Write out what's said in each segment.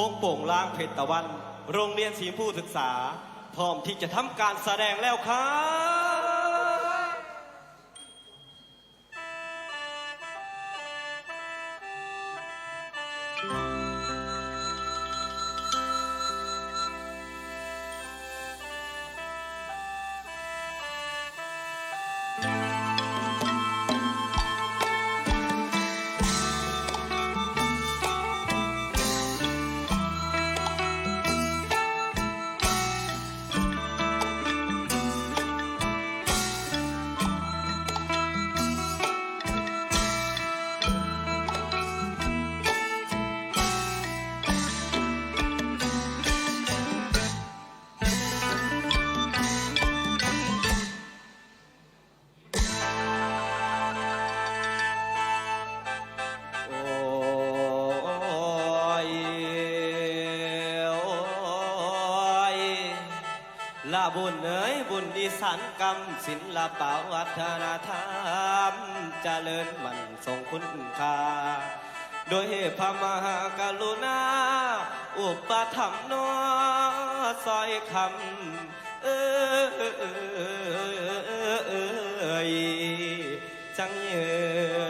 วงโป่งล้างเพชรตะวัน โรงเรียนสีชมพูศึกษา พร้อมที่จะทำการแสดงแล้วครับาบุญเอ๋ยบุญดีสันกรรมศิลปะวัฒนธรรมเจริญมันทรงคุณค่าโดยพระมหากรุณา อุปถัมภ์นอซอยคำเอ้ยจังยืนนาน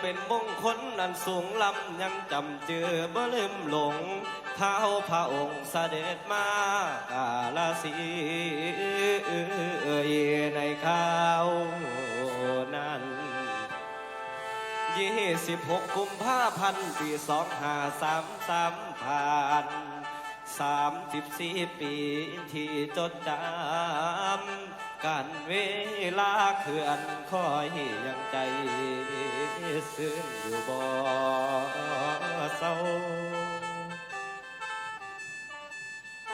เป็นมงคลนันสูงลำยังจำเจือบ่ลืมหลงเท้าพระองค์เสด็จมากาลสีเยในข้าวนั้นยี่สิบหกกุมภาพันธ์ปีสองห้าสามสามผ่านสามสิบสี่ปีที่จดจำ การเวลาเขื่อนคอยยังใจซึ้งอยู่บ่เศร้า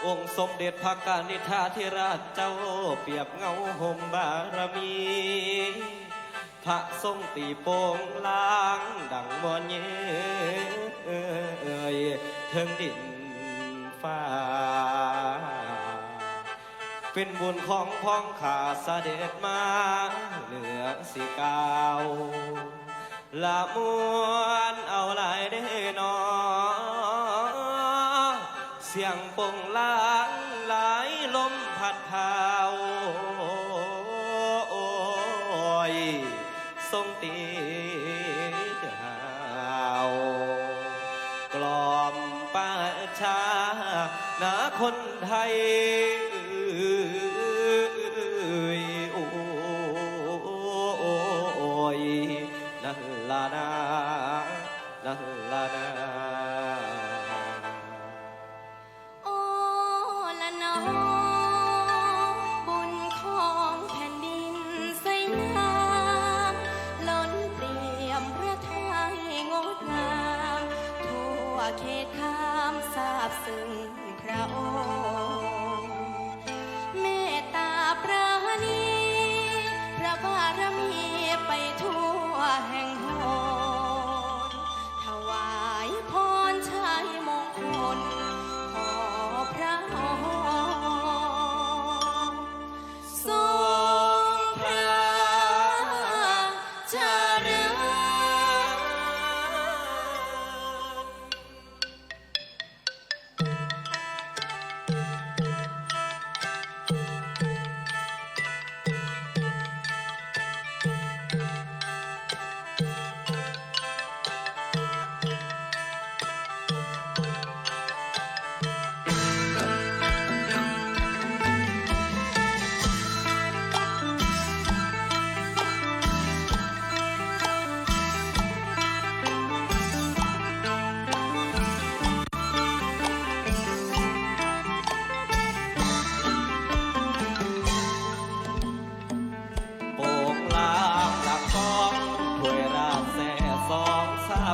องค์สมเด็จพระกานิธาธิราชเจ้าเปรียบเงาห่มบารมี พระทรงตีโป่งล้างดังมอนเยยเทิงดินฟ้า เป็นบุญของพ้องขาเสด็จมาเหนือสิกาวละมวนเอาหลายได้นอเสียงปง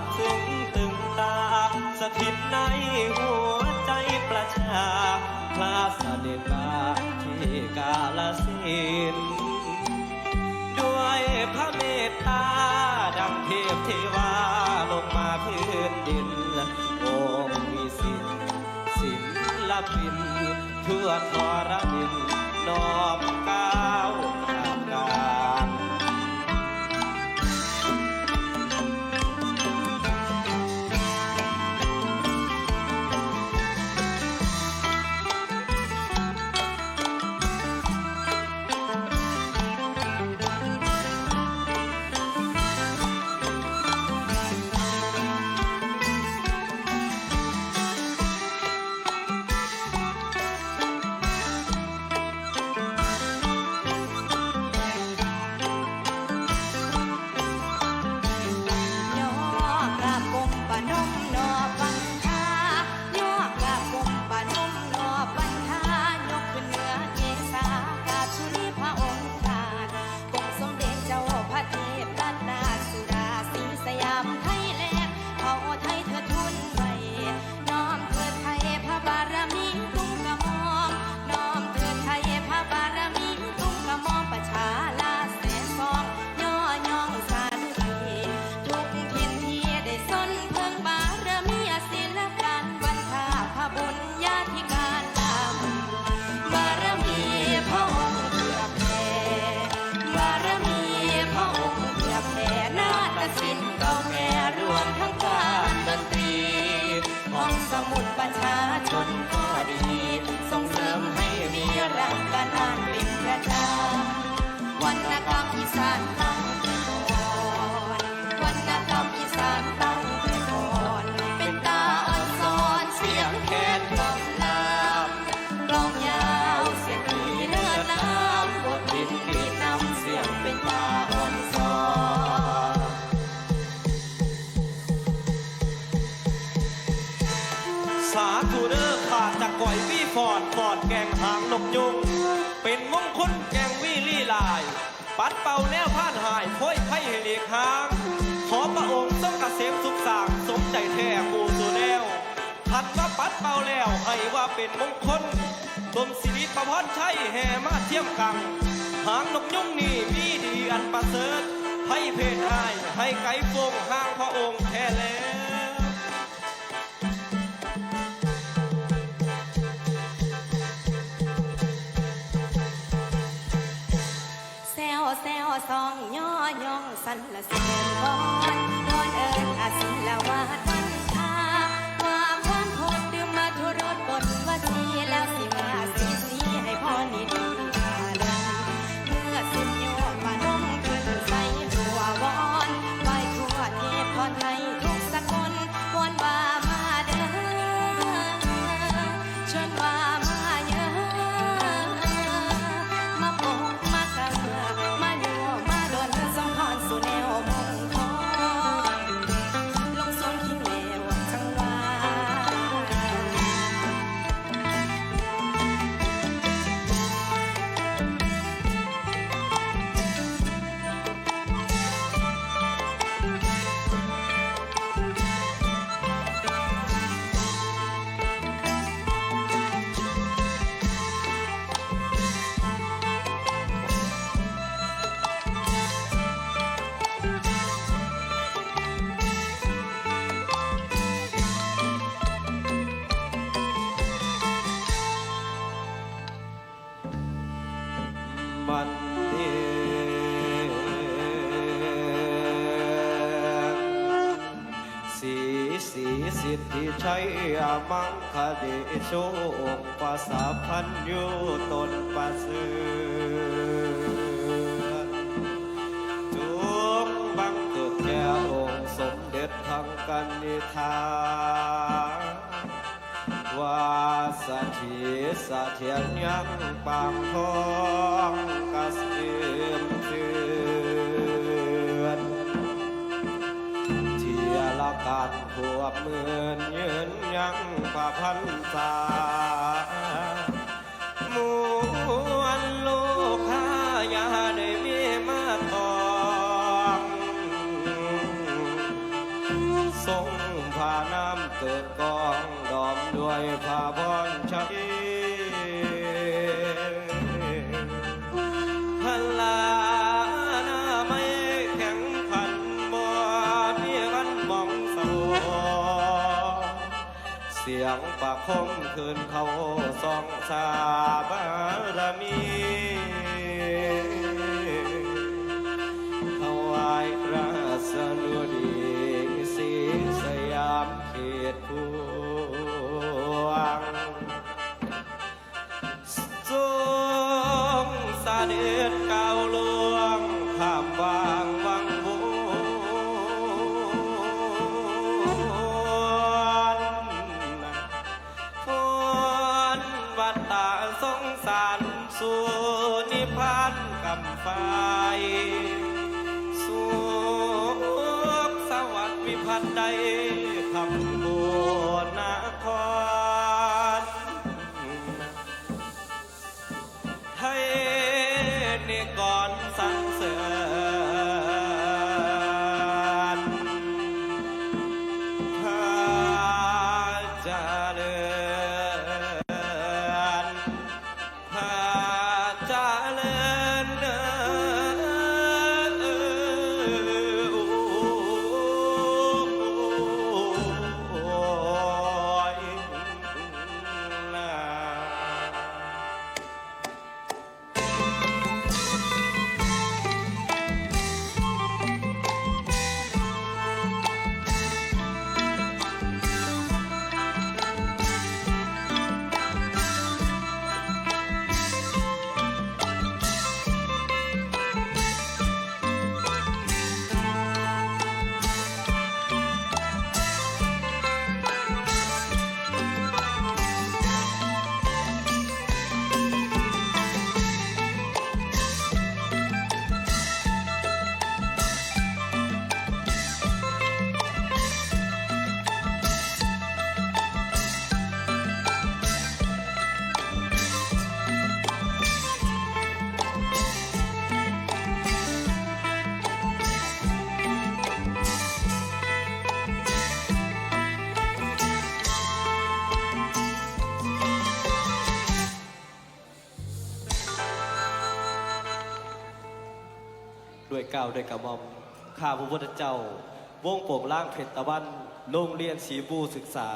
บซึ้งตึงตา สถิตในหัวใจประชาพระเสด็จมาที่กาลสินด้วยพระเมตตา ดังเทพเทวาลงมาพื้นดินองค์มีสิทธิ์ศิลปินเทั่วทรดินนอบก้าว สาธุเด้อขาดจากก่อยวี่ฟอนฟอนแกงหางนกยุง เป็นมงคลแกงวี่ลี่ลาย ปัดเป่าแนวผ่านหายพ้อยไพ่ให้เลียกหาง ขอพระองค์ทรงเกษมสุขสางสมใจแท้ปูสู่แนวหัดว่าปัดเป่าแล้วให้ว่าเป็นมงคลสมสิริประพรชัยแห่มาเทียมกัง หางนกยุงนี่มีดีอันประเสริฐให้เพศอายให้ไก่ฟงห่างพระองค์แท้แล้ว ซองย่อย่องสันละเสียงก่อนก่อนเอิญอาศิลวาดวันทาความความโหดดื่มมาทุรสบทว่า สีสิทธิชัยอมังคเดโชองค์ปัสสาพันยุตนปัสเสือจงบังเกิดแก่องค์สมเด็จทังกันนิทานว่าสถิสะเทียนยังปางทองกัสเก มื่นยืนยังป่าพันษามวลลูกค้ายาได้มีมาตองทรงผ่าน้ำเกิดกองดอมด้วยผ่าพรชัย ประคมคืนเขาสองสาบารมีถวายราสนุดีสีสยามเขตภู ตาสงสารสู่นิพพานกำไฟสุขสวัสดิ์วิพัฒน์ใด กล้าวด้วยกระหม่อมข้าพระพุทธเจ้าวงโป่งล่างเพชรตะวันโรงเรียนศรีบูศึกษา